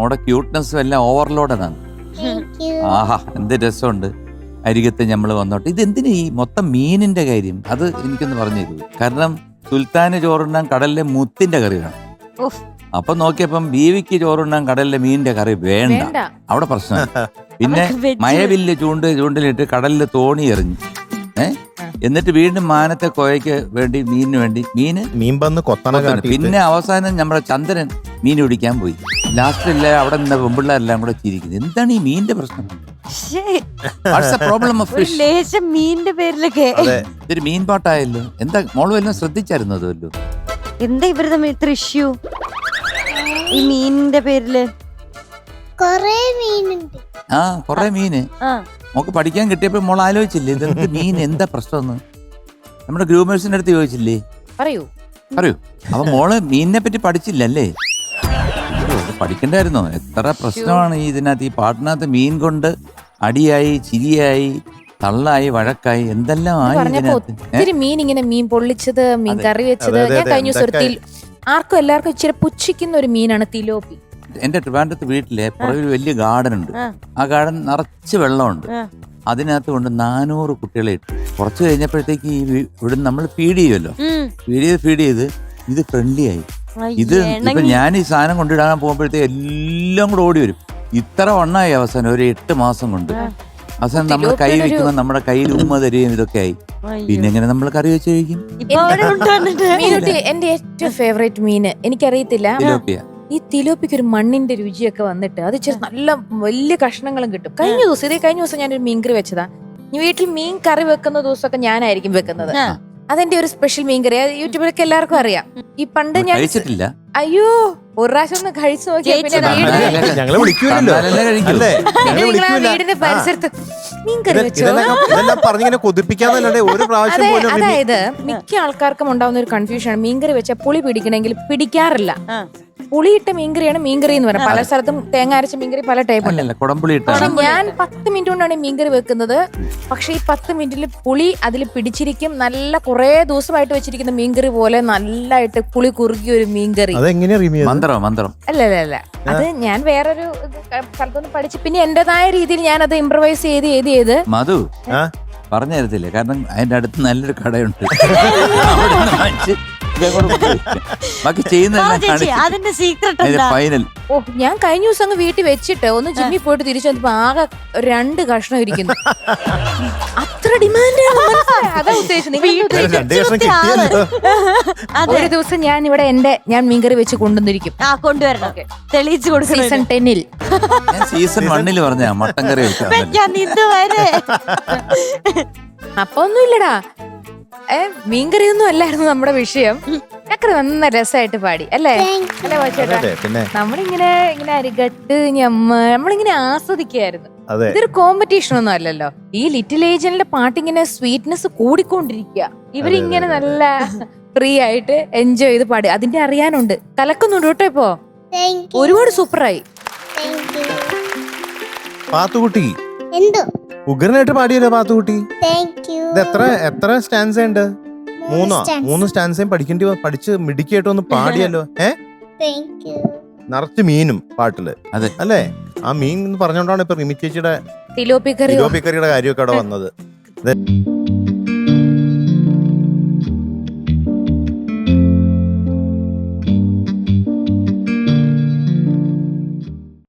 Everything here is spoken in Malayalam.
മോടെ ക്യൂട്ട്നെസ് എല്ലാം ഓവർലോഡാണ് ആഹാ എന്ത് രസമുണ്ട്. അരികത്ത് നമ്മൾ വന്നോട്ടെ. ഇതെന്തിനു ഈ മൊത്തം മീനിന്റെ കാര്യം? അത് എനിക്കൊന്ന് പറഞ്ഞു തരൂ. കാരണം സുൽത്താന് ചോറുണ്ണാൻ കടലിലെ മുത്തിന്റെ കറി വേണം. അപ്പൊ നോക്കിയപ്പം ബീവിക്ക് ചോറുണ്ണാൻ കടലിലെ മീനിന്റെ കറി വേണ്ട. അവിടെ പ്രശ്നം പിന്നെ. മയവില്ല് ചൂണ്ട് ചൂണ്ടിലിട്ട് കടലിൽ തോണി എറിഞ്ഞു. എന്നിട്ട് വീണ്ടും മാനത്തെ കൊയക്ക് വേണ്ടി മീനിന് വേണ്ടി മീന് മീൻ വന്ന് കൊത്തണ പിന്നെ അവസാനം നമ്മുടെ ചന്ദ്രൻ മീൻ പിടിക്കാൻ പോയി. ലാസ്റ്റ് ഇല്ല അവിടെ നിന്ന പെമ്പിള്ളേരെല്ലാം കൂടെ ചിരിക്കുന്നത് എന്താണ് ഈ മീനിന്റെ പ്രശ്നം? പ്രോബ്ലം ഓഫ് ഫിഷ് ലേശം മീനിന്റെ പേരിലൊക്കെ. അതെ. ഇതൊരു മീൻ പാട്ടായല്ലോ. എന്താ മോൾ എല്ലാം ശ്രദ്ധിച്ചായിരുന്നു അതുമല്ലോ എന്താ ഇവർ തമ്മിൽ ഇത്ര ഇഷ്യൂ ഈ മീനിന്റെ പേരിൽ. കൊറേ മീനുണ്ട്. ആ കൊറേ മീന്. ആ. മോക്ക് പഠിക്കാൻ കിട്ടിയപ്പോൾ മോൾ ആലോചിച്ചില്ലേ ഇതെന്ത് മീൻ എന്താ പ്രശ്നമെന്ന്? നമ്മുടെ ഗ്രൂമേഴ്സിന്റെ അടുത്ത് ചോദിച്ചില്ലേ? പറയൂ. പറയൂ. അപ്പൊ മോൾ മീനിനെ പറ്റി പഠിച്ചില്ലല്ലേ? പഠിക്കണ്ടായിരുന്നോ? എത്ര പ്രശ്നമാണ് ഈ ഇതിനകത്ത് ഈ പാട്ടിനകത്ത് മീൻ കൊണ്ട് അടിയായി ചിരിയായി തള്ളായി വഴക്കായി എന്തെല്ലാം ആയി ഇതിനകത്ത്? മീൻ ഇങ്ങനെ മീൻ പൊള്ളിച്ചത് മീൻ കറി വെച്ചത് ഞാൻ കഴിഞ്ഞ ആർക്കും എല്ലാവർക്കും ഇച്ചിരി പുച്ഛിക്കുന്ന ഒരു മീനാണ് തിലോപ്പി. എന്റെ ട്രിവാൻഡ്രത്ത് വീട്ടിലെ പുറകിൽ വലിയ ഗാർഡൻ ഉണ്ട്. ആ. ഗാർഡൻ നിറച്ച് വെള്ളമുണ്ട്. അതിനകത്ത് കൊണ്ട് നാനൂറ് കുട്ടികളെ ഇട്ടു. കുറച്ച് കഴിഞ്ഞപ്പോഴത്തേക്ക് ഈ ഇവിടെ നമ്മൾ ഫീഡ് ചെയ്യുമല്ലോ. ഫീഡ് ചെയ്ത് ഫീഡ് ചെയ്ത് ഇത് ഫ്രണ്ട്ലി ആയി. ഇത് ഇപ്പൊ ഞാൻ ഈ സാധനം കൊണ്ടിടാൻ പോകുമ്പോഴത്തേക്ക് എല്ലാം കൂടെ ഓടി വരും. ഇത്ര വണ്ണായി അവസാനം ഒരു എട്ട് മാസം കൊണ്ട്. അവസാനം നമ്മൾ കൈ വെക്കുന്ന വെക്കുമ്പോൾ നമ്മുടെ കയ്യിൽ ഉമ്മ തരികയും ഇതൊക്കെ ആയി. പിന്നെ എങ്ങനെ നമ്മൾ കറി വെച്ച് കഴിക്കും? എന്റെ ഏറ്റവും ഫേവറേറ്റ് മീന്. എനിക്കറിയത്തില്ല. ഈ തിലോപ്പിക്ക് ഒരു മണ്ണിന്റെ രുചിയൊക്കെ വന്നിട്ട് അത് ചെറു നല്ല വലിയ കഷ്ണങ്ങളും കിട്ടും. കഴിഞ്ഞ ദിവസം ഇതേ കഴിഞ്ഞ ദിവസം ഞാനൊരു മീൻകറി വെച്ചതാ. വീട്ടിൽ മീൻ കറി വെക്കുന്ന ദിവസമൊക്കെ ഞാനായിരിക്കും വെക്കുന്നത്. അതെന്റെ ഒരു സ്പെഷ്യൽ മീൻകറി. അത് യൂട്യൂബിലൊക്കെ എല്ലാവർക്കും അറിയാം. ഈ പണ്ട് ഞാൻ കഴിച്ചിട്ടില്ല. അയ്യോ ഒരു പ്രാവശ്യം ഒന്ന് കഴിച്ചു നോക്കിയാൽ വീടിന്റെ-. പരിസരത്ത് വെച്ചോ? പറഞ്ഞിങ്ങനെ ഒരു പ്രാവശ്യം അതെ അതായത് മിക്ക ആൾക്കാർക്കും ഉണ്ടാവുന്ന ഒരു കൺഫ്യൂഷൻ ആണ്. മീൻകറി വെച്ചാൽ പുളി പിടിക്കണമെങ്കിൽ പിടിക്കാറില്ല. ആ. പുളിയിട്ട മീൻകറിയാണ് മീൻകറി എന്ന് പറയുന്നത്. പല സ്ഥലത്തും തേങ്ങ അരച്ച മീൻകറി പല ടൈപ്പ് ഉണ്ട്. അല്ലല്ല കുടംപുളി പക്ഷെ ഞാൻ പത്ത് മിനിറ്റ് കൊണ്ടാണ് ഈ മീൻകറി വെക്കുന്നത്. പക്ഷെ ഈ പത്ത് മിനിറ്റിൽ പുളി അതിൽ പിടിച്ചിരിക്കും. നല്ല കുറെ ദിവസമായിട്ട് വെച്ചിരിക്കുന്ന മീൻകറി പോലെ നല്ലായിട്ട് പുളി കുറുകിയ ഒരു മീൻകറി. അതെങ്ങനെയാ റിമി അത്? മന്ത്രം മന്ത്രം? അല്ല അല്ല അല്ല അത് ഞാൻ വേറൊരു ഇത് സ്ഥലത്തുനിന്ന് പഠിച്ച് പിന്നെ എന്റേതായ രീതിയിൽ ഞാൻ അത് ഇംപ്രവൈസ് ചെയ്ത് ചെയ്ത് ചെയ്ത്. മധു ആ? പറഞ്ഞു തരത്തില്ലേ? കാരണം അതിന്റെ അടുത്ത് നല്ലൊരു കടയുണ്ട്. വാങ്ങിച്ച്. ബാക്കി അതിന്റെ സീക്രട്ട് ഫൈനൽ ഓ ഞാൻ കഴിഞ്ഞ ദിവസം അങ്ങ് വീട്ടിൽ വെച്ചിട്ട് ഒന്ന് ജിമ്മി പോയിട്ട് തിരിച്ചു വന്നപ്പോ ആകെ രണ്ട് കഷ്ണം ഇരിക്കുന്നു. അത്ര ഡിമാൻഡ് അതാ ഉദ്ദേശിച്ചത് നിങ്ങൾ ഒരു ദിവസം ഞാൻ ഇവിടെ എന്റെ ഞാൻ മീൻകറി വെച്ച് കൊണ്ടുവന്നിരിക്കും. ആ കൊണ്ടുവരണം. തെളിയിച്ചു കൊടുക്കണം സീസൺ ടെന്നിൽ ഞാൻ സീസൺ വണ്ണിൽ പറഞ്ഞ മട്ടൻ കറി വെക്കാം ഞാൻ ഇതുവരെ. അപ്പൊ ഒന്നുമില്ലടാ. ഏ മീൻകറി ഒന്നും അല്ലായിരുന്നു നമ്മുടെ വിഷയം. ചക്കര നന്ന രസമായിട്ട് പാടി അല്ലേ? അല്ലേ വാച്ചേട്ടാ അതെ പിന്നെ? നമ്മളിങ്ങനെ ഇങ്ങനെ അരികട്ട് ഞമ്മ നമ്മളിങ്ങനെ ആസ്വദിക്കായിരുന്നു അതെ. ഇതൊരു കോമ്പറ്റീഷൻ ഒന്നും അല്ലല്ലോ. ഈ ലിറ്റിൽ ഏജന്റിന്റെ പാട്ടിങ്ങനെ സ്വീറ്റ്നെസ് കൂടിക്കൊണ്ടിരിക്കുക. ഇവരിങ്ങനെ നല്ല ഫ്രീ ആയിട്ട് എൻജോയ് ചെയ്ത് പാടി അതിന്റെ അറിയാനുണ്ട്. കലക്കുന്നുണ്ട് കേട്ടോ ഇപ്പോ. ഒരുപാട് സൂപ്പറായി. പാത്തുകുട്ടി. എന്തോ? ഉഗ്രനായിട്ട് പാടിയല്ലോ പാത്തുകുട്ടി? ഇത് എത്ര എത്ര സ്റ്റാൻസ് ഉണ്ട്? മൂന്നോ മൂന്ന്? സ്റ്റാൻസേം പഠിക്കേണ്ടി പഠിച്ച് മിടുക്കിയായിട്ട് ഒന്ന് പാടിയല്ലോ. ഏ? നിറച്ച് മീനും പാട്ടിൽ. അതെ. അല്ലേ? ആ മീൻ എന്ന് പറഞ്ഞോണ്ടാണ് ഇപ്പൊ റിമി ചേച്ചിയുടെ കാര്യമൊക്കെ അവിടെ വന്നത്.